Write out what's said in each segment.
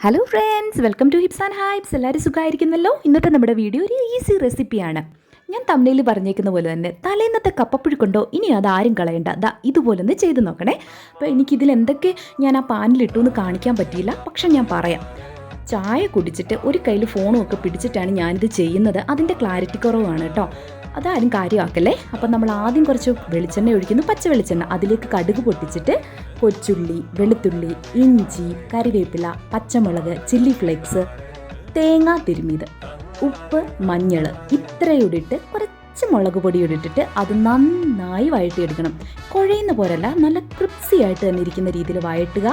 Hello friends welcome to hips and hypes എല്ലാവരും സുഖമായിരിക്കുന്നല്ലോ? ഇന്നത്തെ നമ്മുടെ വീഡിയോ ഒരു ഈസി റെസിപ്പിയാണ് ഞാൻ തമിഴിൽ പറഞ്ഞേക്കുന്ന പോലെ തന്നെ തലേന്നത്തെ കപ്പപ്പുഴുക്കുണ്ടോ ഇനി അത് ആരും കളയണ്ട. ദാ ഇതുപോലെ ഒന്ന് ചെയ്ത് നോക്കണേ. അപ്പോൾ എനിക്കിതിൽ എന്തൊക്കെ ഞാൻ ആ പാനിലിട്ടു എന്ന് കാണിക്കാൻ പറ്റിയില്ല. പക്ഷെ ഞാൻ പറയാം. ചായ കുടിച്ചിട്ട് ഒരു കയ്യിൽ ഫോണും ഒക്കെ പിടിച്ചിട്ടാണ് ഞാനിത് ചെയ്യുന്നത്. അതിന്റെ ക്ലാരിറ്റി കുറവാണ് കേട്ടോ. അതാരും കാര്യമാക്കല്ലേ? അപ്പം നമ്മൾ ആദ്യം കുറച്ച് വെളിച്ചെണ്ണ ഒഴിക്കുന്നു. പച്ച വെളിച്ചെണ്ണ. അതിലേക്ക് കടുക് പൊട്ടിച്ചിട്ട് കൊച്ചുള്ളി വെളുത്തുള്ളി ഇഞ്ചി കറിവേപ്പില പച്ചമുളക് ചില്ലി ഫ്ലേക്സ് തേങ്ങ തിരുമിത് ഉപ്പ് മഞ്ഞൾ ഇത്രയൂടെ ഇട്ട് കുറച്ച് മുളക് പൊടി ഇട്ടിട്ട് അത് നന്നായി വഴട്ടിയെടുക്കണം കുഴയുന്ന പോലല്ല നല്ല ക്രിപ്സിയായിട്ട് തന്നെ ഇരിക്കുന്ന രീതിയിൽ വഴട്ടുക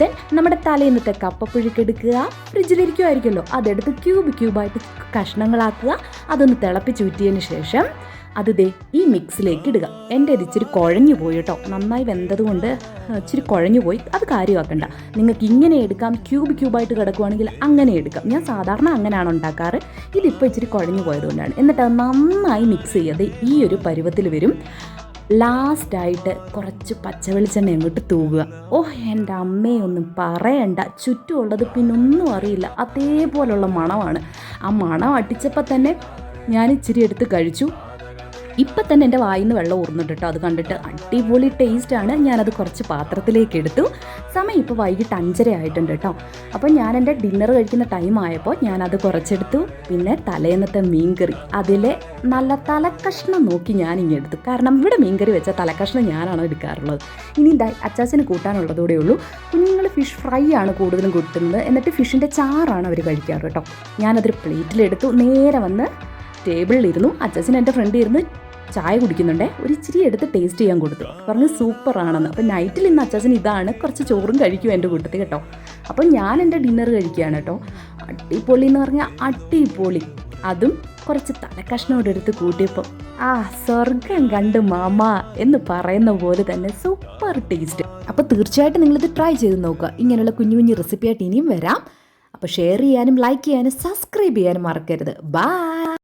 ദെൻ നമ്മുടെ തലേന്നത്തെ കപ്പപ്പുഴുക്കെടുക്കുക ഫ്രിഡ്ജിലിരിക്കുമായിരിക്കുമല്ലോ അതെടുത്ത് ക്യൂബ് ക്യൂബായിട്ട് കഷ്ണങ്ങളാക്കുക. അതൊന്ന് തിളപ്പിച്ചൂറ്റിയതിന് ശേഷം അത് ദേ ഈ മിക്സിലേക്ക് ഇടുക. എന്റെ ഇത് ഇച്ചിരി കുഴഞ്ഞു പോയി കേട്ടോ. നന്നായി വെന്തതുകൊണ്ട് ഇച്ചിരി കുഴഞ്ഞു പോയി. അത് കാര്യമാക്കണ്ട. നിങ്ങൾക്ക് ഇങ്ങനെ എടുക്കാം. ക്യൂബ് ക്യൂബായിട്ട് കിടക്കുവാണെങ്കിൽ അങ്ങനെ എടുക്കാം. ഞാൻ സാധാരണ അങ്ങനെയാണ് ഉണ്ടാക്കാറ്. ഇതിപ്പോൾ ഇച്ചിരി കുഴഞ്ഞു പോയതുകൊണ്ടാണ്. എന്നിട്ട് അത് നന്നായി മിക്സ് ചെയ്യാതെ ഈ ഒരു പരുവത്തിൽ വരും. ലാസ്റ്റായിട്ട് കുറച്ച് പച്ചവെളിച്ചെണ്ണ അങ്ങോട്ട് തൂകുക ഓ എന്റെ അമ്മയൊന്നും പറയണ്ട. ചുറ്റുമുള്ളത് പിന്നൊന്നും അറിയില്ല. അതേപോലുള്ള മണമാണ്. ആ മണം അടിച്ചപ്പോൾ തന്നെ ഞാൻ ഇച്ചിരി എടുത്ത് കഴിച്ചു. ഇപ്പം തന്നെ എന്റെ വായിന്ന് വെള്ളം ഊർന്നിട്ട് അത് കണ്ടിട്ട് അടിപൊളി ടേസ്റ്റ് ടേസ്റ്റാണ് ഞാനത് കുറച്ച് പാത്രത്തിലേക്ക് എടുത്തു. സമയം ഇപ്പോൾ വൈകിട്ട് അഞ്ചര ആയിട്ടുണ്ട് കേട്ടോ അപ്പോൾ ഞാൻ എന്റെ ഡിന്നർ കഴിക്കുന്ന ടൈം ആയപ്പോൾ ഞാനത് കുറച്ചെടുത്തു. പിന്നെ തലേന്നത്തെ മീൻകറി. അതിലെ നല്ല തലക്കഷ്ണം നോക്കി ഞാൻ ഇങ്ങനെ എടുത്തു. കാരണം ഇവിടെ മീൻകറി വെച്ച തലക്കഷ്ണം ഞാനാണ് എടുക്കാറുള്ളത്. ഇനി അച്ചാച്ചന് കൂട്ടാനുള്ളതോടെ ഉള്ളൂ. കുഞ്ഞുങ്ങൾ ഫിഷ് ഫ്രൈ ആണ് കൂടുതലും കൂട്ടുന്നത്. എന്നിട്ട് ഫിഷിന്റെ ചാറാണ് അവർ കഴിക്കാറ് കേട്ടോ ഞാനതൊരു പ്ലേറ്റിലെടുത്തു നേരെ വന്ന് ടേബിളിലിരുന്നു അച്ചാച്ചൻ എന്റെ ഫ്രണ്ട് ഇരുന്ന് ചായ കുടിക്കുന്നുണ്ടേ. ഒരു ഇച്ചിരി എടുത്ത് ടേസ്റ്റ് ചെയ്യാൻ കൊടുത്തു. സൂപ്പർ ആണെന്ന് അപ്പം നൈറ്റിൽ ഇന്ന് അച്ചാച്ചൻ ഇതാണ്. കുറച്ച് ചോറും കഴിക്കും എന്റെ കൂട്ടത്തിൽ കേട്ടോ. അപ്പം ഞാൻ എന്റെ ഡിന്നർ കഴിക്കുകയാണ് കേട്ടോ. അടിപൊളി എന്ന് പറഞ്ഞാൽ അടിപൊളി. അതും കുറച്ച് തലക്കഷ്ണോടെ എടുത്ത് കൂട്ടിയപ്പോൾ ആ സ്വർഗം കണ്ട് മാമ എന്ന് പറയുന്ന പോലെ തന്നെ സൂപ്പർ ടേസ്റ്റ് അപ്പോൾ തീർച്ചയായിട്ടും നിങ്ങളിത് ട്രൈ ചെയ്ത് നോക്കുക. ഇങ്ങനെയുള്ള കുഞ്ഞു കുഞ്ഞു റെസിപ്പിയായിട്ട് ഇനിയും വരാം. അപ്പോൾ ഷെയർ ചെയ്യാനും ലൈക്ക് ചെയ്യാനും സബ്സ്ക്രൈബ് ചെയ്യാനും മറക്കരുത്. ബൈ